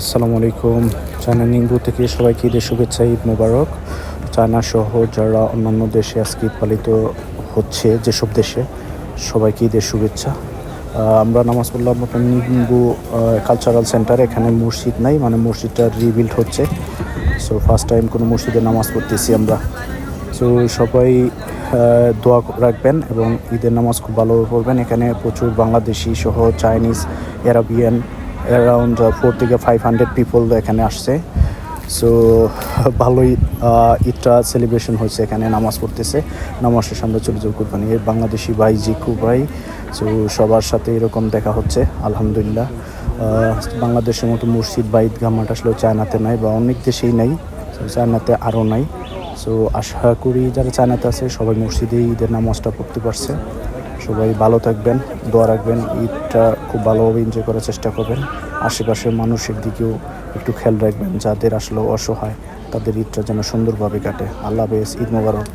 আসসালামু আলাইকুম। চায়না নিংবু থেকে সবাইকে ঈদের শুভেচ্ছা, ঈদ মোবারক। চায়না সহ যারা অন্যান্য দেশে আজকে ঈদ পালিত হচ্ছে, যেসব দেশে, সবাইকে ঈদের শুভেচ্ছা। আমরা নামাজ পড়লাম নিংবু কালচারাল সেন্টার এখানে মসজিদ নাই মানে মসজিদটা রিবিল্ড হচ্ছে। সো ফার্স্ট টাইম কোনো মসজিদে নামাজ পড়তেছি আমরা। সো সবাই দোয়া রাখবেন এবং ঈদের নামাজ খুব ভালো পড়বেন। এখানে প্রচুর বাংলাদেশি সহ চাইনিজ অ্যারাবিয়ান অ্যারাউন্ড ফোর থেকে ফাইভ হান্ড্রেড পিপল এখানে আসছে। সো ভালোই ঈদটা সেলিব্রেশন হয়েছে এখানে, নামাজ পড়তেছে। নামাজ শেষে আমরা চলে যাব কোরবানি। বাংলাদেশি ভাই জিকু ভাই। সো সবার সাথে এরকম দেখা হচ্ছে, আলহামদুলিল্লাহ। বাংলাদেশের মতো মসজিদ বা ঈদগাহ মাঠ আসলে চায়নাতে নাই বা অনেক দেশেই নাই। চায়নাতে আরও নাই। সো আশা করি যারা চায়নাতে আছে, সবাই মসজিদে ঈদের নামাজটা পড়তে পারছে। সবাই ভালো থাকবেন, দোয়া রাখবেন, ঈদটা খুব ভালোভাবে এনজয় করার চেষ্টা করবেন। আশেপাশের মানুষের দিকেও একটু খেয়াল রাখবেন, যাদের আসলে অসহায়, তাদের ঈদটা যেন সুন্দরভাবে কাটে। আল্লাহ হাফেজ, ঈদ মোবারক।